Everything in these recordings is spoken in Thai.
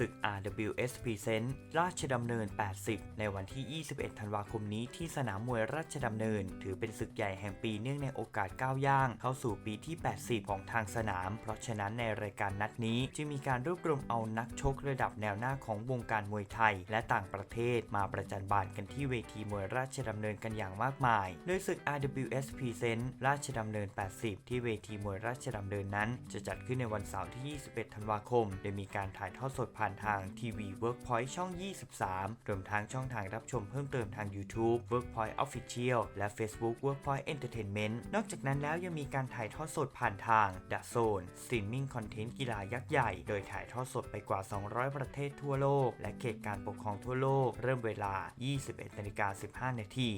ศึก RWS Present ราชดำเนิน 80 ในวันที่ 21 ธันวาคมนี้ที่สนามมวยราชดำเนิน ถือเป็นศึกใหญ่แห่งปีเนื่องในโอกาสก้าวย่าง เข้าสู่ปีที่ 80 ของทางสนาม เพราะฉะนั้นในรายการนัดนี้ จึงมีการรวบรวมเอานักชกระดับแนวหน้าของวงการมวยไทย และต่างประเทศมาประจันบานกันที่เวทีมวยราชดำเนินกันอย่างมากมาย โดยศึก RWS Present ราชดำเนิน 80 ที่เวทีมวยราชดำเนินนั้น จะจัดขึ้นในวันเสาร์ที่ 21 ธันวาคม โดยมีการถ่ายทอดสดผ่านทางทีวี Workpoint ช่อง 23 รวมทั้งช่องทางรับชมเพิ่มเติมทาง YouTube Workpoint Official และ Facebook Workpoint Entertainment นอกจากนั้นแล้วยังมีการถ่ายทอดสดผ่านทาง The Zone Streaming Content กีฬายักษ์ใหญ่ โดยถ่ายทอดสดไปกว่า 200 ประเทศทั่วโลก และเขตการปกครองทั่วโลก เริ่มเวลา 21นาฬิกา15 นาที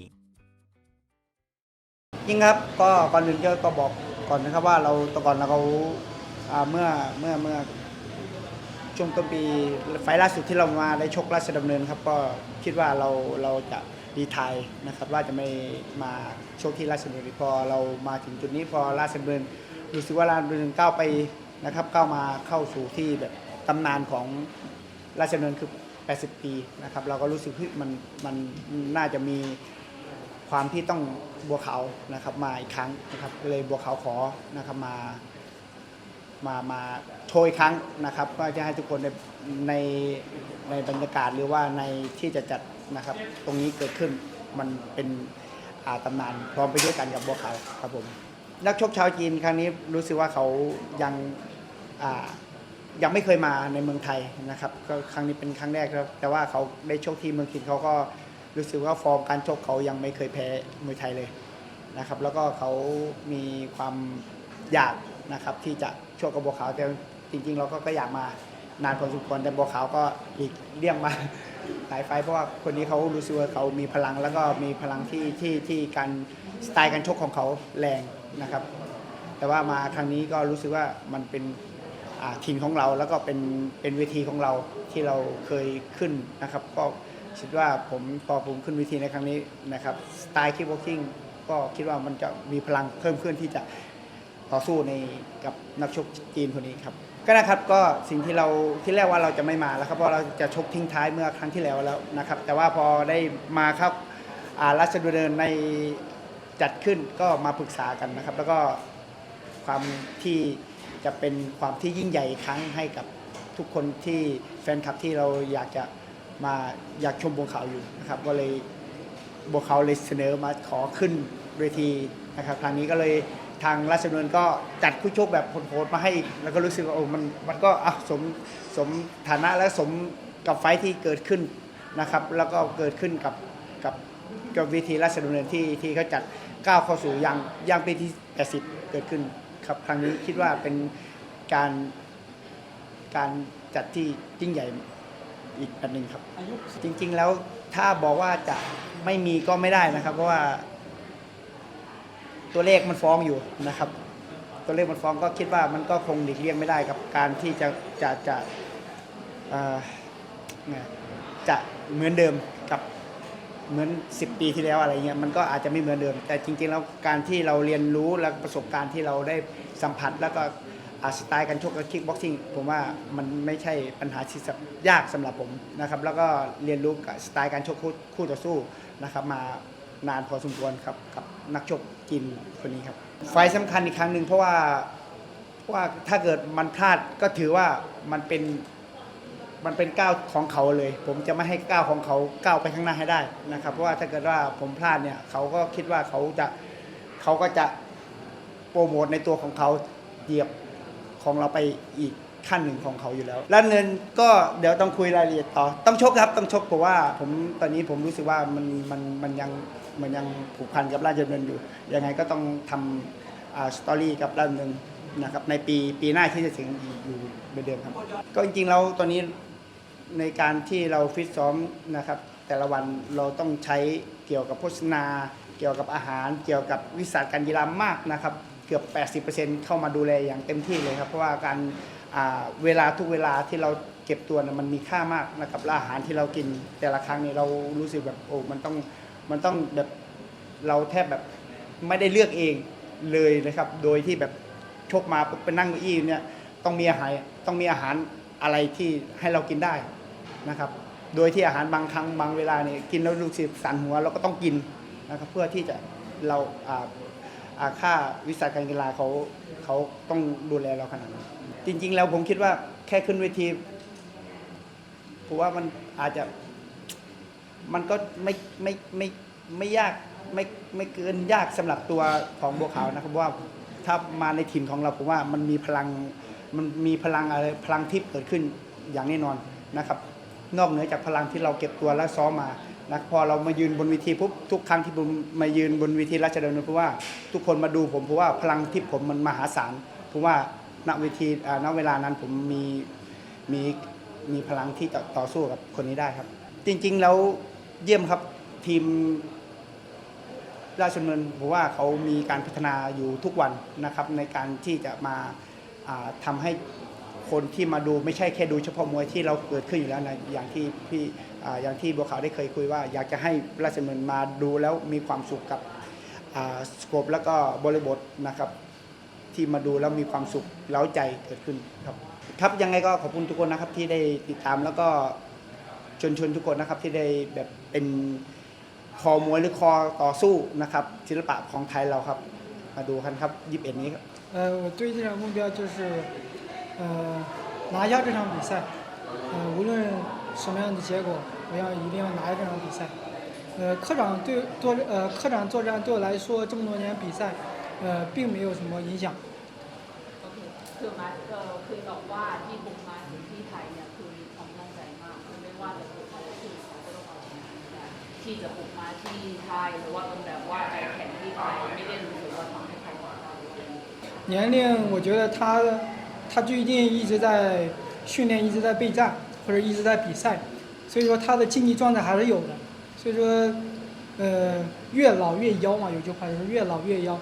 ยิ่งครับก็ก่อนอื่นก็บอกก่อนนะครับว่าเราแตะก่อนเราอ่าเมื่อเมื่อเมื่อ ช่วงต้นปีไฟล์ล่าสุดที่เรามาได้ชกราชดำเนินครับก็คิดว่าเราเราจะดีไทยนะครับว่าจะไม่มาชกที่ราชดำเนินพอเรามาถึงจุดนี้พอราชดำเนินรู้สึกว่าราชดำเนินก้าวไปนะครับก้าวมาเข้าสู่ที่แบบตำนานของราชดำเนินคือ 80 ปีนะครับเราก็รู้สึกว่ามันมันน่าจะมีความที่ต้องบัวขานะครับมาอีกครั้งนะครับเลยบัวขาขอนะครับมา มามาโชว์อีกครั้งนะครับ ก็จะให้ทุกคนในในในบรรยากาศหรือว่าในที่จะจัดนะครับ ตรงนี้เกิดขึ้นมันเป็นอาตำนานพร้อมไปด้วยกันกับบัวขาวครับผมนักชกชาวจีนครั้งนี้รู้สึกว่าเขายังยังไม่เคยมาในเมืองไทยนะครับก็ครั้งนี้เป็นครั้งแรกครับแต่ว่าเขาได้ชกที่เมืองจีนเขาก็รู้สึกว่าฟอร์มการชกเขายังไม่เคยแพ้มวยไทยเลยนะครับ แล้วก็เขามีความอยาก นะครับที่จะชกกับบัวขาวแต่จริง ๆ เราก็ก็อยากมานานพอสมควรแต่บัวขาวก็หลีกเลี่ยงมาหลายไฟเพราะว่าคนนี้เขารู้สึกว่าเขามีพลังแล้วก็มีพลังที่ที่ที่การสไตล์การชกของเขาแรงนะครับ แต่ว่ามาครั้งนี้ก็รู้สึกว่ามันเป็นอ่าถิ่นของเราแล้วก็เป็นเป็นเวทีของเราที่เราเคยขึ้นนะครับ ก็คิดว่าผมพอผมขึ้นเวทีในครั้งนี้นะครับสไตล์คิกบ็อกซิ่งก็คิดว่ามันจะมีพลังเพิ่มขึ้นที่จะ ต่อสู้ในกับนักชกจีนคนนี้ครับ ก็นะครับก็สิ่งที่เราที่แรกว่าเราจะไม่มาแล้วครับเพราะเราจะชกทิ้งท้ายเมื่อครั้งที่แล้วแล้วนะครับ แต่ว่าพอได้มาครับอารัชดำเนินในจัดขึ้นก็มาปรึกษากันนะครับ แล้วก็ความที่จะเป็นความที่ยิ่งใหญ่ครั้งให้กับทุกคนที่แฟนคลับที่เราอยากจะมาอยากชมบัวขาวอยู่นะครับ ก็เลยบัวขาวเลยเสนอมาขอขึ้นเวทีนะครับครั้งนี้ก็เลย ทางราชดำเนินก็จัดคู่ชกแบบโหดๆมาให้อีกแล้วก็รู้สึกว่าโอ้มันมันก็อะสมสมฐานะและสมกับไฟท์ที่เกิดขึ้นนะครับ แล้วก็เกิดขึ้นกับกับกับเวทีราชดำเนินที่ที่เขาจัดก้าวเข้าสู่ยังยังปีที่ 80 เกิดขึ้นครับครั้งนี้คิดว่าเป็นการการจัดที่ยิ่งใหญ่อีกอันหนึ่งครับ จริงๆแล้วถ้าบอกว่าจะไม่มีก็ไม่ได้นะครับ เพราะว่า ตัวเลขมันฟ้องอยู่นะครับ ตัวเลขมันฟ้องก็คิดว่ามันก็คงหลีกเลี่ยงไม่ได้กับการที่จะจะจะจะเหมือนเดิมกับเหมือน 10 ปีที่แล้วอะไรเงี้ยมันก็อาจจะไม่เหมือนเดิม แต่จริงๆแล้วการที่เราเรียนรู้และประสบการณ์ที่เราได้สัมผัสแล้วก็อาสไตล์การชกกับคิกบ็อกซิ่งผมว่ามันไม่ใช่ปัญหาที่ยากสำหรับผมนะครับแล้วก็เรียนรู้กับสไตล์การชกคู่ต่อสู้นะครับมา นานพอสมควรครับกับนักชกจีนคนนี้ครับ ไฟล์สำคัญอีกครั้งหนึ่งเพราะว่าเพราะว่าถ้าเกิดมันพลาดก็ถือว่ามันเป็นมันเป็นก้าวของเขาเลย ผมจะไม่ให้ก้าวของเขาก้าวไปข้างหน้าให้ได้นะครับเพราะว่าถ้าเกิดว่าผมพลาดเนี่ยเขาก็คิดว่าเขาจะเขาก็จะโปรโมทในตัวของเขาเหยียบของเราไปอีก ขั้นหนึ่งของเขาอยู่แล้วแล้วเงินก็เดี๋ยวต้องคุยรายละเอียดต่อ ต้องชกครับต้องชกเพราะว่าผมตอนนี้ผมรู้สึกว่ามันมันมันยังมันยังผูกพันกับราชดำเนินอยู่ ยังไงก็ต้องทำอ่าสตอรี่กับราชดำเนินนะครับในปีปีหน้าที่จะถึงอยู่เหมือนเดิมครับ ก็จริงๆแล้วตอนนี้ในการที่เราฟิตซ้อมนะครับ แต่ละวันเราต้องใช้เกี่ยวกับโภชนา เกี่ยวกับอาหาร เกี่ยวกับวิสาการกีฬามากนะครับ เกือบ 80%เข้ามาดูแลอย่างเต็มที่เลยครับ เพราะว่าการ เวลาทุกเวลาที่เราเก็บตัวนะมันมีค่ามากนะครับและอาหารที่เรากิน แต่ละครั้งนี้เรารู้สึกแบบโอ้มันต้องมันต้องแบบเราแทบแบบไม่ได้เลือกเองเลยนะครับ โดยที่แบบชกมาไปนั่งเก้าอี้เนี่ยต้องมีอาหารต้องมีอาหารอะไรที่ให้เรากินได้นะครับ โดยที่อาหารบางครั้งบางเวลาเนี่ยกินแล้วรู้สึกสั่นหัวเราก็ต้องกินนะครับเพื่อที่จะเราอ่าอาค่าวิสาการกีฬาเขาเขาต้องดูแลเราขนาดนั้น จริง ๆ แล้วผมคิดว่าแค่ขึ้นเวทีผมว่ามันอาจจะ มันก็ไม่ไม่ไม่ไม่ยากไม่ไม่เกินยากสำหรับตัวของบัวขาวนะครับว่าถ้ามาในถิ่นของเราผมว่ามันมีพลังมันมีพลังอะไรพลังทิพย์เกิดขึ้นอย่างแน่นอนนะครับ นอกเหนือจากพลังที่เราเก็บตัวและซ้อมมานะพอเรามายืนบนเวทีปุ๊บทุกครั้งที่ผมมายืนบนเวทีราชดำเนินเพราะว่าทุกคนมาดูผมเพราะว่าพลังทิพย์ผมมันมหาศาลเพราะว่า ณเวทีณเวลานั้นผมมีมีมีพลังที่จะต่อสู้กับคนนี้ได้ครับ จริง ๆ แล้วเยี่ยมครับทีมราชดำเนินผมว่าเขามีการพัฒนาอยู่ทุกวันนะครับ ในการที่จะมาทำาให้คนที่มาดูไม่ใช่แค่ดูเฉพาะมวยที่เราเกิดขึ้นอยู่แล้วนะอย่างที่พี่ออย่างที่บัวขาวได้เคยคุยว่า อยากจะให้ราชดำเนินมาดูแล้วมีความสุขกับสโคปแล้วก็บริบทนะครับ ที่มาดูแล้วมีความสุขเล้าใจเกิดขึ้นครับ ครับยังไงก็ขอบคุณทุกคนนะครับที่ได้ติดตามแล้วก็ชวนชวนทุกคนนะครับที่ได้แบบเป็นคอมวยหรือคอต่อสู้นะครับศิลปะของไทยเราครับ มาดูกันครับยิบเอ็ดนี้ครับ 呃，我对这场目标就是，呃，拿下这场比赛。呃，无论什么样的结果，我要一定要拿下这场比赛。呃，科长对作呃科长作战对我来说这么多年比赛， 呃，并没有什么影响。 โอเคคือมาเอ่อคือบอกว่าที่บุกมาถึงที่ไทยเนี่ยคือมีความตั้งใจมากคือไม่ว่าจะบุกมาที่เขาก็ต้องเอาชนะให้ได้ที่จะบุกมาที่ไทยหรือว่าเป็นแบบว่าไปแข่งที่ไทยไม่ได้รู้สึกว่าทำให้ใครหวาดระแวง 年龄，我觉得他他最近一直在训练，一直在备战，或者一直在比赛，所以说他的竞技状态还是有的。所以说，呃，越老越妖嘛，有句话就是越老越妖。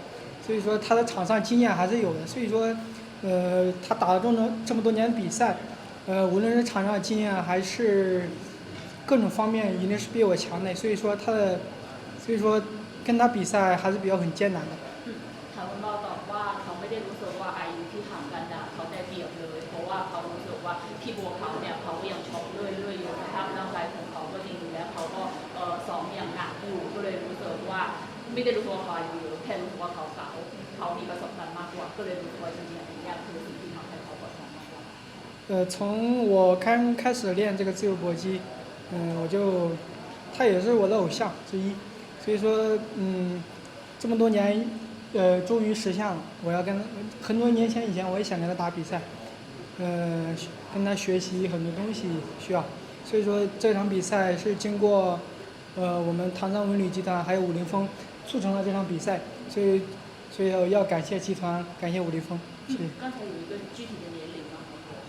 所以说他的场上经验还是有的。所以说，呃，他打了这么多这么多年比赛，呃，无论是场上经验还是各种方面，一定是比我强的。所以说他的，所以说跟他比赛还是比较很艰难的。 เขาก็ตอบว่าเขาไม่ได้รู้สึกว่าอายุที่ห่างกันนะเขาได้เปรียบเลย เพราะว่าเขารู้สึกว่าพี่บัวเขาเนี่ยเขาก็ยังชกเรื่อยๆอยู่สภาพร่างกายของเขาก็ดีอยู่แล้วเขาก็เอ่อซ้อมอย่างหนักอยู่ก็เลยรู้สึกว่าไม่ได้รู้สึกว่าเขาอายุเยอะ แค่รู้สึกว่าเขาเก่าเขามีประสบการณ์มากกว่าก็เลยรู้สึกว่าจริงๆอันนี้คือสิ่งที่ทำให้เขาประสบมากกว่า 呃，从我刚开始练这个自由搏击，嗯，我就他也是我的偶像之一，所以说，嗯，这么多年，呃，终于实现了。我要跟很多年前以前我也想跟他打比赛，呃，跟他学习很多东西需要，所以说这场比赛是经过，呃，我们唐山文旅集团还有武林风 促成了这场比赛，所以，所以要感谢集团，感谢武林风，谢谢。刚才有一个具体的年龄吗？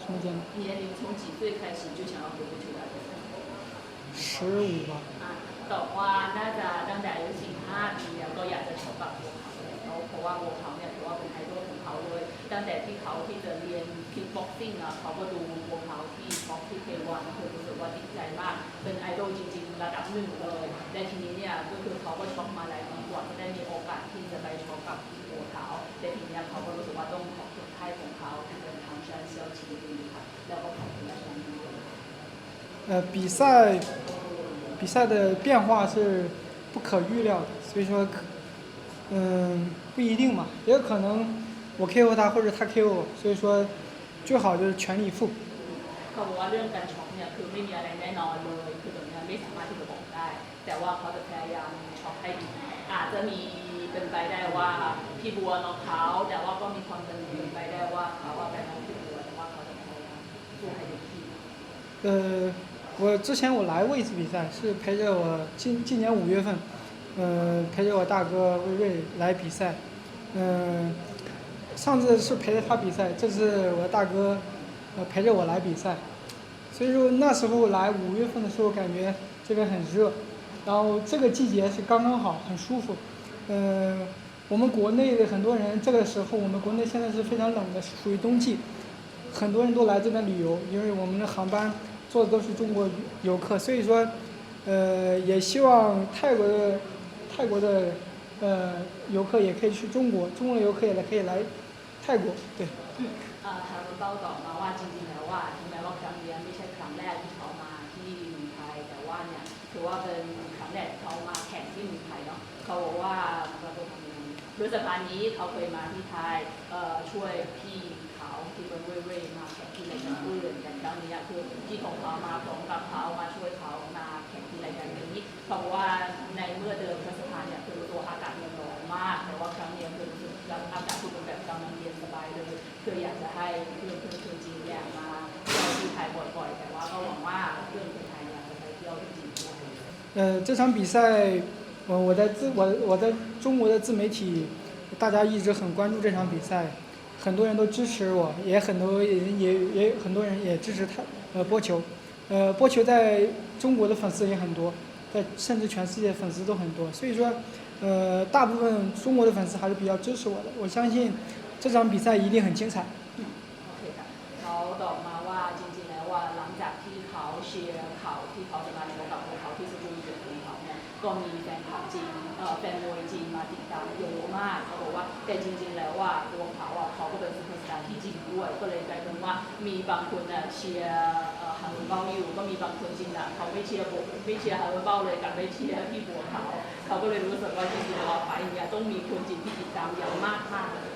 什么节目？年龄从几岁开始就想要回过去打比赛？十五吧。 อ่ะตอบว่าน่าจะตั้งแต่อายุ15ปีแล้วก็อยากจะชกกับบัวขาวแล้วเพราะว่าบัวขาวเนี่ยถือว่าเป็นไอดอลของเขาเลย ตั้งแต่ที่เขาที่จะเรียนคิกบ็อกซิ่งอ่ะเขาก็ดูบัวขาวที่บ็อกที่เควันคือรู้สึกว่าติดใจมาก เป็นไอดอลจริงๆ ระดับหนึ่งเลยและทีนี้เนี่ยก็คือเขาก็ชกมาหลายปี กว่าจะได้มีโอกาสที่จะไปชกกับบัวขาวแต่ทีเนี้ยเขาก็รู้สึกว่าต้องขอบคุณค่ายของเขาที่เป็นทางชันเซียวชีดีค่ะแล้วก็ขอบคุณอาจารย์ด้วย 呃，比赛比赛的变化是不可预料的，所以说可，嗯，不一定嘛，也有可能我 KO 他或者他 KO 我，所以说最好就是全力以赴。 เขาบอกว่า เรื่องการช็อปเนี่ยคือไม่มีอะไรแน่นอนเลย คือตรงเนี้ยไม่สามารถที่จะบอกได้ แต่ว่าเขาจะพยายามช็อปให้ดี อาจจะมีเป็นไปได้ว่าพี่บัวน้องเขาแต่ว่าก็มีความเป็นไปได้ว่าเขาว่าแบบน้องพี่บัวแต่ว่าเขาจะพยายามสู้ให้เต็มที่ 呃，我之前我来过一次比赛，是陪着我今今年五月份，呃，陪着我大哥魏瑞来比赛，嗯、上次是陪着他比赛，这次我大哥呃陪着我来比赛， 所以说那时候来五月份的时候感觉这边很热然后这个季节是刚刚好很舒服。呃我们国内的很多人这个时候我们国内现在是非常冷的属于冬季很多人都来这边旅游因为我们的航班坐的都是中国游客所以说呃也希望泰国的泰国的呃游客也可以去中国中国游客也来可以来泰国对。啊他们到了哇哇之 ว่าเป็นครั้งแรกเขามาแข่งที่เมืองไทยเนาะเขาบอกว่าเราจะทำยังไงด้วยสะพานนี้เขาเคยมาที่ไทยเอ่อช่วยพี่เขาที่เป็นเว่ยเว่ยมาแข่งที่รายการอื่นแต่ครั้งนี้คือที่ของเขามาพร้อมกับเขามาช่วยเขามาแข่งที่รายการนี้เพราะว่าในเมื่อเดิมสะพานเนี่ยคือตัวอากาศมันร้อนมาก แต่ว่าครั้งนี้คือรู้สึกอากาศคือเป็นแบบกำลังเย็นสบายเลยคืออยากจะให้เพื่อนเพื่อนจีนเนี่ยมาเที่ยวที่ไทยบ่อย 呃，这场比赛，我我在自我我在中国的自媒体，大家一直很关注这场比赛，很多人都支持我，也很多人也也很多人也支持他呃波球，呃波球在中国的粉丝也很多，在甚至全世界粉丝都很多，所以说，呃大部分中国的粉丝还是比较支持我的，我相信这场比赛一定很精彩。 ก็มีแฟนคลับจีนเอ่อแฟนมวยจีนมาติดตามเยอะมากเขาบอกว่าแต่จริง ๆ แล้วว่าตัวเขาอะเขาก็เป็นซุปเปอร์สตาร์ที่จีนด้วย ก็เลยกลายเป็นว่ามีบางคนน่ะเชียร์เอ่อฮันเบาอยู่ก็มีบางคนจริงอะเขาไม่เชียร์ผมไม่เชียร์ฮันเบาเลยกับไปเชียร์พี่บัวเขาเขาก็เลยรู้สึกว่าจริงๆแล้วไฟล์เนี่ยต้องมีคนจีนที่ติดตามเยอะมากๆเลย